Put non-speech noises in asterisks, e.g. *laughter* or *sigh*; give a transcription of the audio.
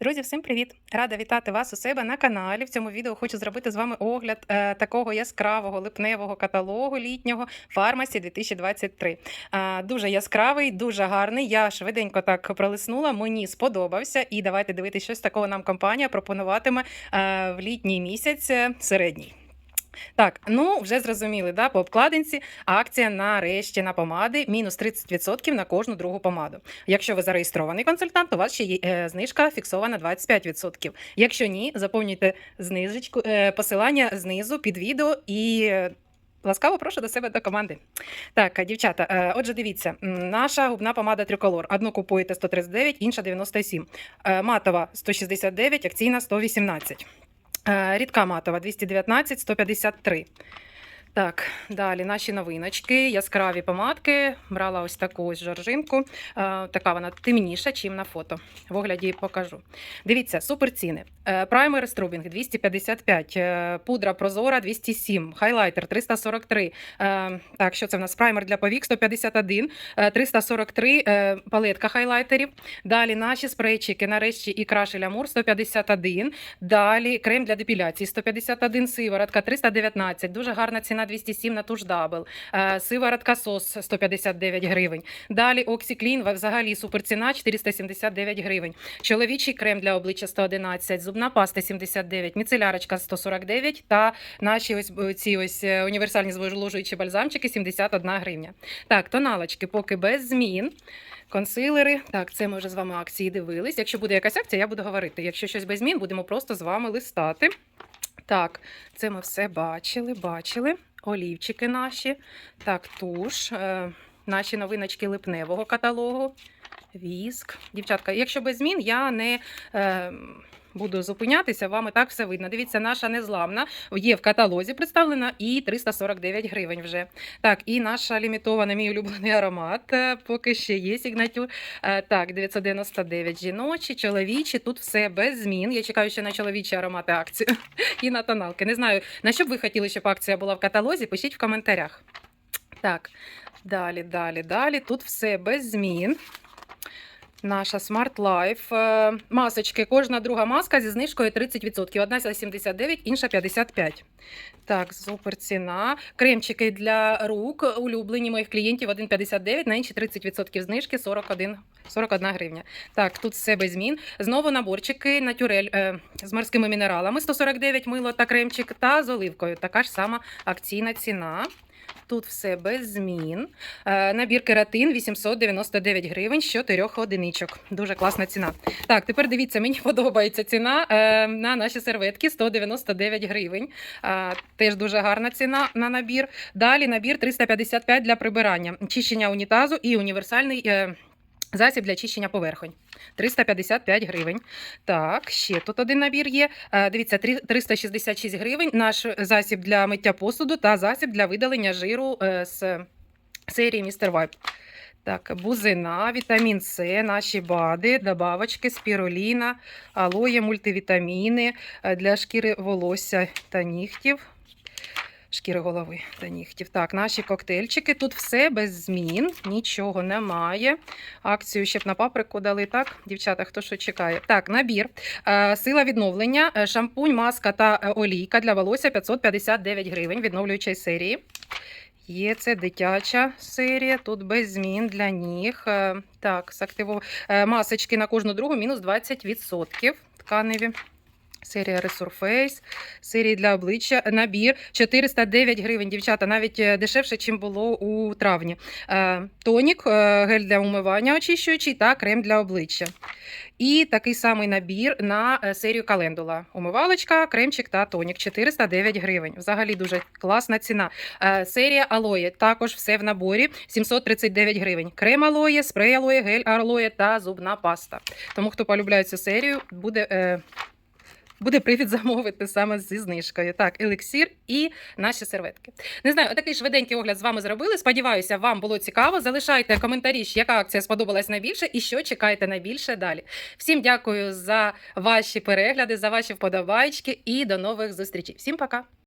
Друзі, всім привіт! Рада вітати вас у себе на каналі. В цьому відео хочу зробити з вами огляд е, такого яскравого липневого каталогу літнього фармасі 2023. Е, дуже яскравий, дуже гарний. Я швиденько так пролиснула. Мені сподобався. І давайте дивитися, щось такого нам компанія пропонуватиме е, в літній місяць е, середній. Так, ну вже зрозуміли, да, по обкладинці акція нарешті на помади мінус 30% на кожну другу помаду. Якщо ви зареєстрований консультант, у вас ще є е, знижка фіксована 25%. Якщо ні, заповнюйте знижечку, е, посилання знизу під відео і. е, Ласкаво прошу до себе до команди. Так, дівчата, е, отже, дивіться, наша губна помада триколор. Одну купуєте 139, інша 97. Е, Матова 169, акційна 118. Е, Рідка матова 219, 153. Так, далі наші новиночки, яскраві помадки. Брала ось таку ось жоржинку. Е, така вона темніша, чим на фото. В огляді покажу. Дивіться, супер ціни. Е, праймер Струбінг 255, е, пудра Прозора 207, хайлайтер 343. Е, так, що це в нас? Праймер для повік 151, е, 343 е, палетка хайлайтерів. Далі наші спрейчики нарешті і крашель Амур 151. Далі крем для депіляції 151, сиворотка 319. Дуже гарна ціна 207 на туш дабл. Е, Сиворотка сос 159 гривень. Далі Оксіклін взагалі суперціна 479 гривень. Чоловічий крем для обличчя 111, зубна паста 79, міцелярочка 149 та наші ось е, ці ось е, універсальні зволожуючі бальзамчики 71 гривня. Так, тоналочки поки без змін. Консилери, так, це ми вже з вами акції дивились. Якщо буде якась акція, я буду говорити. Якщо щось без змін, будемо просто з вами листати. Так, це ми все бачили, бачили. Олівчики наші. Так, туш, е, наші новиночки липневого каталогу. Віск. Дівчатка, якщо без змін, я не е, буду зупинятися, вам і так все видно. Дивіться, наша незламна є в каталозі представлена і 349 гривень вже. Так, і наша лімітована, мій улюблений аромат, е, поки ще є сігнатюр. Е, Так, 999 жіночі, чоловічі. Тут все без змін. Я чекаю ще на чоловічі аромати акцію *laughs* і на тоналки. Не знаю, на що б ви хотіли, щоб акція була в каталозі, пишіть в коментарях. Так, далі, далі, далі. Тут все без змін. Наша Smart Life. Е, Масочки. Кожна друга маска зі знижкою 30%. Одна за 79, інша 55. Так, супер ціна. Кремчики для рук, улюблені моїх клієнтів 1,59, на інші 30% знижки 41, 41 гривня. Так, тут все без змін. Знову наборчики натюрель е, з морськими мінералами 149 мило та кремчик та з оливкою. Така ж сама акційна ціна. Тут все без змін. Е, Набір кератин 899 гривень з 4 одиничок. Дуже класна ціна. Так, тепер дивіться, мені *laughs* подобається ціна е, на наші серветки 199 гривень. Е, Теж дуже гарна ціна на набір. Далі набір 355 для прибирання, чищення унітазу і універсальний. Засіб для чищення поверхонь 355 гривень. Так, ще тут один набір є. Е, Дивіться, 366 гривень. Наш засіб для миття посуду та засіб для видалення жиру е, з серії Містер Вайп. Так, бузина, вітамін С, наші БАДи, добавочки, спіруліна, алоє, мультивітаміни е, для шкіри волосся та нігтів. Шкіри голови та нігтів. Так, наші коктейльчики. Тут все без змін, нічого немає. Акцію ще б на паприку дали. Так, дівчата, хто що чекає? Так, набір. Е, Сила відновлення, е, шампунь, маска та е, олійка для волосся 559 гривень відновлюючої серії. Є це дитяча серія, тут без змін для ніг. Так, з активу... масочки на кожну другу мінус 20% тканеві. Серія Resurface, серії для обличчя, набір 409 гривень, дівчата, навіть е, дешевше, ніж було у травні. Е, Тонік, е, гель для умивання очищуючий та крем для обличчя. І такий самий набір на е, серію календула. Умивалочка, кремчик та тонік 409 гривень. Взагалі дуже класна ціна. Е, Серія алоє, також все в наборі 739 гривень. Крем алоє, спрей алоє, гель алоє та зубна паста. Тому хто полюбляє цю серію, буде. Буде привід замовити саме зі знижкою. Так, елексір і наші серветки. Не знаю, такий швиденький огляд з вами зробили. Сподіваюся, вам було цікаво. Залишайте коментарі, яка акція сподобалась найбільше і що чекаєте найбільше далі. Всім дякую за ваші перегляди, за ваші вподобайки і до нових зустрічей. Всім пока!